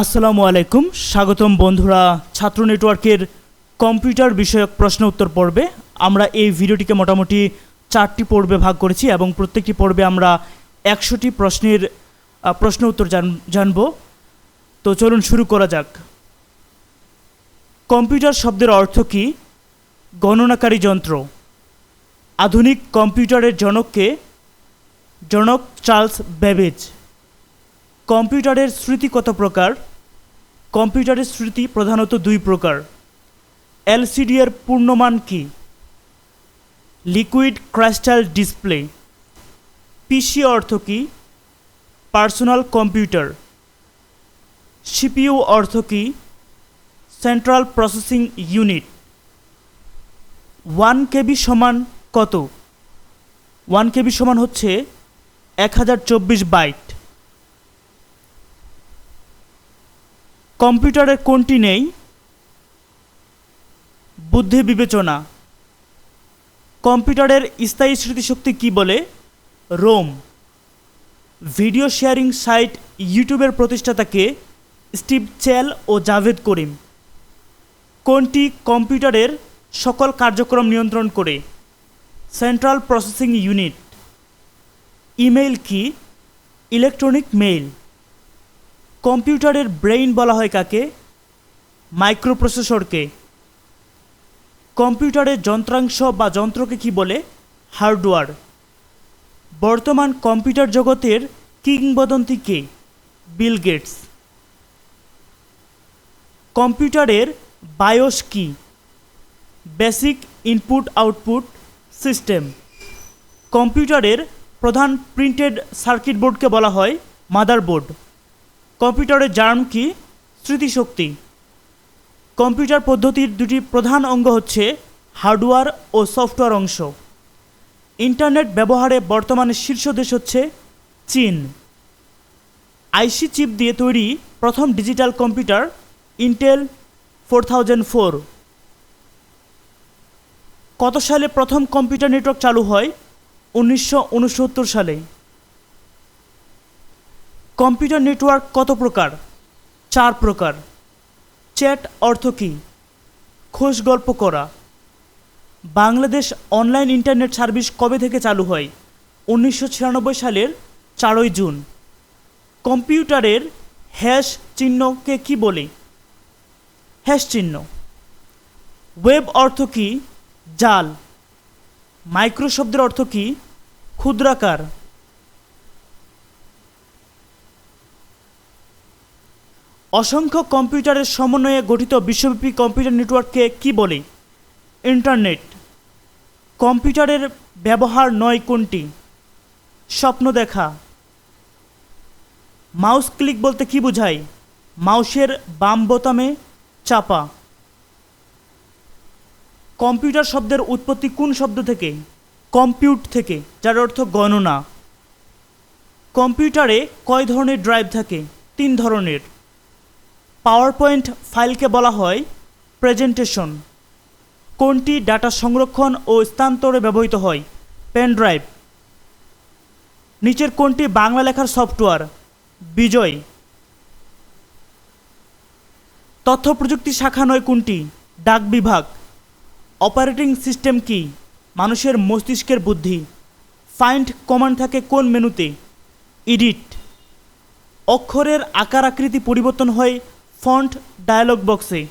আসসালামু আলাইকুম। স্বাগতম বন্ধুরা, ছাত্র নেটওয়ার্কের কম্পিউটার বিষয়ক প্রশ্ন উত্তর পর্বে। আমরা এই ভিডিওটিকে মোটামুটি চারটি পর্বে ভাগ করেছি এবং প্রত্যেকটি পর্বে আমরা একশোটি প্রশ্নের প্রশ্ন উত্তর জান, জানব। তো চলুন শুরু করা যাক। কম্পিউটার শব্দের অর্থ কী? গণনাকারী যন্ত্র। আধুনিক কম্পিউটারের জনককে জনক চার্লস বেবেজ। কম্পিউটারের স্মৃতি কত প্রকার? কম্পিউটারের স্মৃতি প্রধানত দুই প্রকার। এলসিডি এর পূর্ণমান কি? Liquid crustal display. পিসি অর্থ কি? Personal computer. সিপিইউ অর্থ কি? Central processing unit. One KB সমান কত? ওয়ান কেবি সমান হচ্ছে এক হাজার চব্বিশ বাইট। কম্পিউটারের কোনটি নেই? বুদ্ধি বিবেচনা। কম্পিউটারের স্থায়ী স্মৃতিশক্তি কি বলে? রোম। ভিডিও শেয়ারিং সাইট ইউটিউবের প্রতিষ্ঠাতাকে স্টিভ চেল ও জাভেদ করিম। কোনটি কম্পিউটারের সকল কার্যক্রম নিয়ন্ত্রণ করে? Central processing unit. ইমেইল কি? Electronic mail. কম্পিউটারের ব্রেইন বলা হয় কাকে? মাইক্রোপ্রসেসরকে। কম্পিউটারের যন্ত্রাংশ বা যন্ত্রকে কি বলে? হার্ডওয়্যার। বর্তমান কম্পিউটার জগতের কিংবদন্তি কে? Bill Gates. কম্পিউটারের বায়োস কি? Basic input output system. কম্পিউটারের প্রধান প্রিন্টেড সার্কিট বোর্ডকে বলা হয় মাদারবোর্ড। কম্পিউটারের জার্ম কি? স্মৃতিশক্তি। কম্পিউটার পদ্ধতির দুটি প্রধান অঙ্গ হচ্ছে হার্ডওয়্যার ও সফটওয়্যার অংশ। ইন্টারনেট ব্যবহারে বর্তমানে শীর্ষ দেশ হচ্ছে চীন। আইসি চিপ দিয়ে তৈরি প্রথম digital computer Intel four thousand four. কত সালে প্রথম কম্পিউটার নেটওয়ার্ক চালু হয়? উনিশশো উনসত্তর সালে। কম্পিউটার নেটওয়ার্ক কত প্রকার? চার প্রকার। চ্যাট অর্থ কী? খোঁজ গল্প করা। বাংলাদেশ অনলাইন ইন্টারনেট সার্ভিস কবে থেকে চালু হয়? উনিশশো ছিয়ানব্বই সালের চারই জুন। কম্পিউটারের হ্যাশ চিহ্নকে কি বলে? হ্যাশ চিহ্ন। ওয়েব অর্থ কী? জাল। মাইক্রো শব্দের অর্থ কী? ক্ষুদ্রাকার। অসংখ্য কম্পিউটারের সমন্বয়ে গঠিত বিশ্বব্যাপী কম্পিউটার নেটওয়ার্ককে কি বলে? ইন্টারনেট। কম্পিউটারের ব্যবহার নয় কোনটি? স্বপ্ন দেখা। মাউস ক্লিক বলতে কি বোঝায়? মাউসের বাম বোতামে চাপা। কম্পিউটার শব্দের উৎপত্তি কোন শব্দ থেকে? কম্পিউট থেকে, যার অর্থ গণনা। কম্পিউটারে কয় ধরনের ড্রাইভ থাকে? তিন ধরনের। পাওয়ার পয়েন্ট ফাইলকে বলা হয় প্রেজেন্টেশন। কোনটি ডাটা সংরক্ষণ ও স্থানান্তরে ব্যবহৃত হয়? Pen drive. নিচের কোনটি বাংলা লেখার সফটওয়্যার? বিজয়। তথ্য প্রযুক্তি শাখা নয় কোনটি? ডাক বিভাগ। অপারেটিং সিস্টেম কি? মানুষের মস্তিষ্কের বুদ্ধি। ফাইন্ড কমান্ড থাকে কোন মেনুতে? এডিট। অক্ষরের আকার আকৃতি পরিবর্তন হয় ফন্ট ডায়ালগ বক্সে।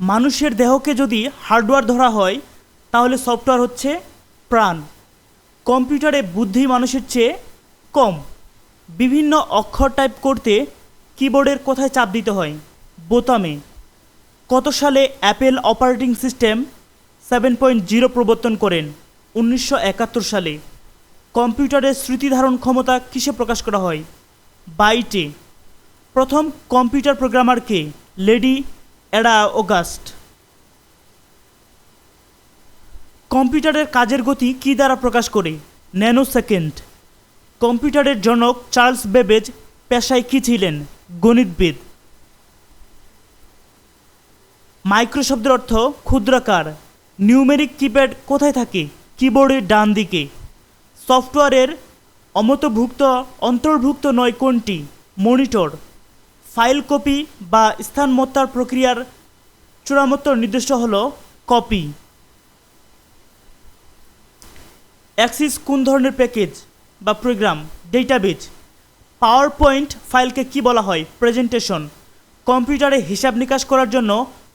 মানুষের দেহকে যদি হার্ডওয়্যার ধরা হয়, তাহলে সফটওয়্যার হচ্ছে প্রাণ। কম্পিউটারে বুদ্ধি মানুষের চেয়ে কম। বিভিন্ন অক্ষর টাইপ করতে কিবোর্ডের কোথায় চাপ দিতে হয়। বোতামে, কত সালে Apple operating system seven point zero প্রবর্তন করেন? উনিশশো একাত্তর সালে। কম্পিউটারের স্মৃতিধারণ ক্ষমতা কিসে প্রকাশ করা হয়? বাইটে। প্রথম কম্পিউটার প্রোগ্রামার কে? Lady Ada August. কম্পিউটারের কাজের গতি কী দ্বারা প্রকাশ করে? ন্যানো সেকেন্ড কম্পিউটারের জনক চার্লস বেবেজ পেশায় কী ছিলেন? গণিতবিদ। মাইক্রো অর্থ ক্ষুদ্রাকার। নিউমেরিক কিপ্যাড কোথায় থাকে? কিবোর্ডের ডান দিকে। সফটওয়্যারের অমতভুক্ত, অন্তর্ভুক্ত নয় কোনটি? মনিটর। ফাইল কপি বা স্থানমত্তার প্রক্রিয়ার চূড়ামত্ত নির্দিষ্ট হল কপি। অ্যাক্সিস কোন ধরনের প্যাকেজ? বা প্রোগ্রাম ডেটাবেজ পাওয়ার পয়েন্ট ফাইলকে কি বলা হয়? প্রেজেন্টেশন কম্পিউটারে হিসাব নিকাশ করার জন্য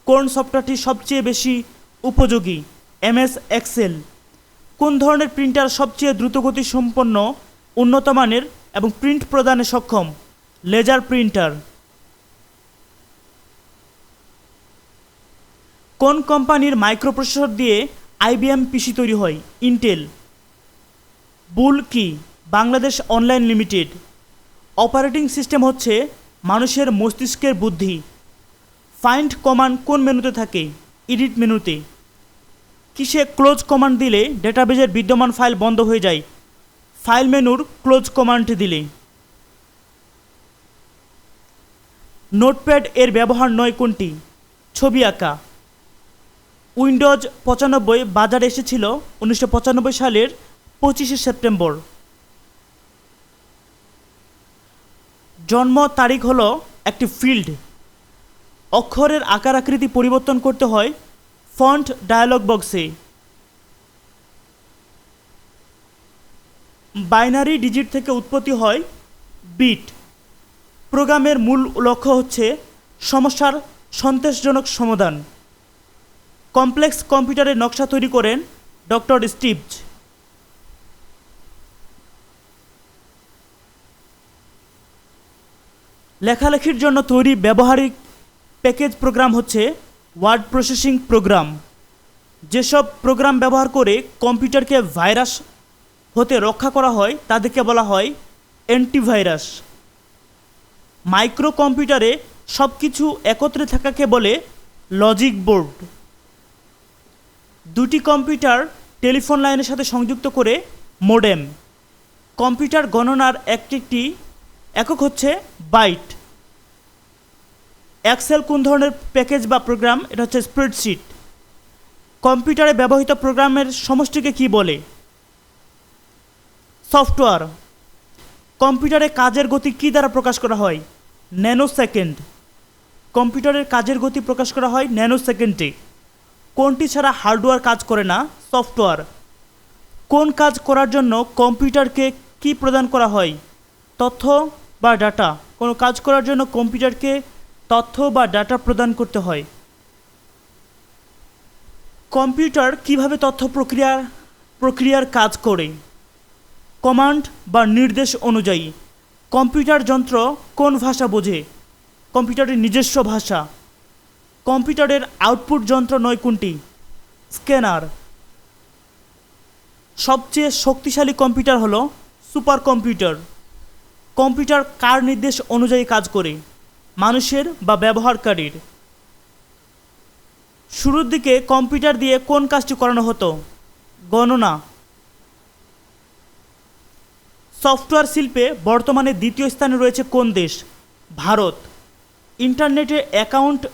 কোন সফটওয়্যারটি সবচেয়ে বেশি উপযোগী? এমএস, এক্সেল, কোন ধরনের প্রিন্টার সবচেয়ে দ্রুতগতি সম্পন্ন উন্নত মানের এবং প্রিন্ট প্রদানে সক্ষম? লেজার প্রিন্টার কোন কোম্পানির মাইক্রোপ্রসেসর দিয়ে আইবিএম পিসি তৈরি হয়? ইন্টেল বুল কি Bangladesh online limited. Operating system হচ্ছে মানুষের মস্তিষ্কের বুদ্ধি। ফাইন্ড কমান্ড কোন মেনুতে থাকে? এডিট মেনুতে। কিসে ক্লোজ কমান্ড দিলে ডেটাবেজের বিদ্যমান ফাইল বন্ধ হয়ে যায়? ফাইল মেনুর ক্লোজ কমান্ড দিলে। নোটপ্যাড এর ব্যবহার নয় কোনটি? ছবি আঁকা। উইন্ডোজ পঁচানব্বই বাজারে এসেছিল উনিশশো পঁচানব্বই সালের পঁচিশে সেপ্টেম্বর। জন্ম তারিখ হলো একটি ফিল্ড। অক্ষরের আকার আকৃতি পরিবর্তন করতে হয় ফন্ট ডায়ালগ বক্সে। বাইনারি ডিজিট থেকে উৎপত্তি হয় বিট। প্রোগ্রামের মূল লক্ষ্য হচ্ছে সমস্যার সন্তোষজনক সমাধান। কমপ্লেক্স কম্পিউটারের নকশা তৈরি করেন ডক্টর স্টিভস লেখালেখির জন্য তৈরি ব্যবহারিক প্যাকেজ প্রোগ্রাম হচ্ছে ওয়ার্ড প্রসেসিং প্রোগ্রাম। যেসব প্রোগ্রাম ব্যবহার করে কম্পিউটারকে ভাইরাস হতে রক্ষা করা হয়, তাদেরকে বলা হয় অ্যান্টিভাইরাস। মাইক্রো কম্পিউটারে সব কিছু একত্রে থাকাকে বলে লজিক বোর্ড। দুটি কম্পিউটার টেলিফোন লাইনের সাথে সংযুক্ত করে মোডেম। কম্পিউটার গণনার একটি একটি একক হচ্ছে বাইট। এক্সেল কোন ধরনের প্যাকেজ বা প্রোগ্রাম? এটা হচ্ছে স্প্রেডশিট। কম্পিউটারে ব্যবহৃত প্রোগ্রামের সমষ্টিকে কি বলে? সফটওয়্যার। কম্পিউটারে কাজের গতি কী দ্বারা প্রকাশ করা হয়? ন্যানো সেকেন্ড কম্পিউটারের কাজের গতি প্রকাশ করা হয় ন্যানো সেকেন্ডে কোনটি ছাড়া হার্ডওয়্যার কাজ করে না? সফটওয়্যার। কোন কাজ করার জন্য কম্পিউটারকে কি প্রদান করা হয়? তথ্য বা ডাটা কোনো কাজ করার জন্য কম্পিউটারকে তথ্য বা ডাটা প্রদান করতে হয়। কম্পিউটার কীভাবে তথ্য প্রক্রিয়ার প্রক্রিয়ার কাজ করে? কমান্ড বা নির্দেশ অনুযায়ী কম্পিউটার যন্ত্র কোন ভাষা বোঝে? কম্পিউটারের নিজস্ব ভাষা। কম্পিউটারের আউটপুট যন্ত্র নয় কোনটি? স্ক্যানার সবচেয়ে শক্তিশালী কম্পিউটার হলো সুপার কম্পিউটার কম্পিউটার কার নির্দেশ অনুযায়ী কাজ করে? মানুষের বা ব্যবহারকারীর? শুরুর দিকে কম্পিউটার দিয়ে কোন কাজটি করানো হতো? গণনা। সফটওয়্যার শিল্পে বর্তমানে দ্বিতীয় স্থানে রয়েছে কোন দেশ? ভারত। ইন্টারনেটে অ্যাকাউন্ট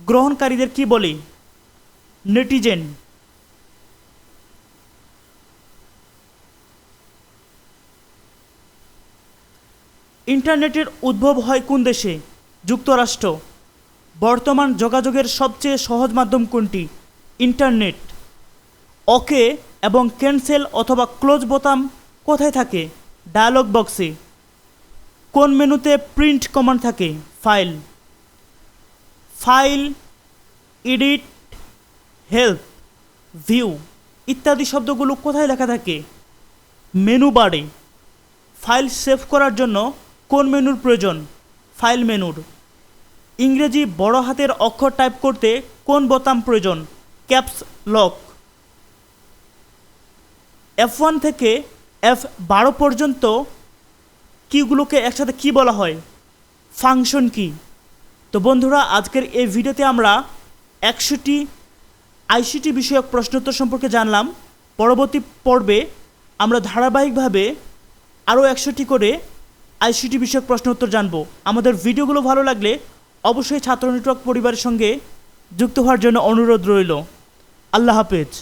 গ্রহণকারীদের কি বলে? নেটিজেন। ইন্টারনেটের উদ্ভব হয় কোন দেশে? যুক্তরাষ্ট্র। বর্তমান যোগাযোগের সবচেয়ে সহজ মাধ্যম কোনটি? ইন্টারনেট। ওকে এবং ক্যান্সেল অথবা ক্লোজ বোতাম কোথায় থাকে? ডায়ালগ বক্সে। কোন মেনুতে প্রিন্ট কমান্ড থাকে? File. File, edit, help, view ইত্যাদি শব্দগুলো কোথায় লেখা থাকে? মেনু বারে। ফাইল সেভ করার জন্য কোন মেনুর প্রয়োজন? ফাইল মেনুর। ইংরেজি বড় হাতের অক্ষর টাইপ করতে কোন বোতাম প্রয়োজন? Caps lock. এফ ওয়ান থেকে এফ বারো পর্যন্ত কিগুলোকে একসাথে কি বলা হয়? ফাংশন কি? তো বন্ধুরা, আজকের এই ভিডিওতে আমরা একশোটি আইসিটি বিষয়ক প্রশ্নোত্তর সম্পর্কে জানলাম। পরবর্তী পর্বে আমরা ধারাবাহিকভাবে আরও একশোটি করে আইসিটি বিষয়ক প্রশ্ন উত্তর জানব। আমাদের ভিডিওগুলো ভালো লাগলে অবশ্যই ছাত্র নেটওয়ার্ক পরিবারের সঙ্গে যুক্ত হওয়ার জন্য অনুরোধ রইল। আল্লাহ হাফেজ।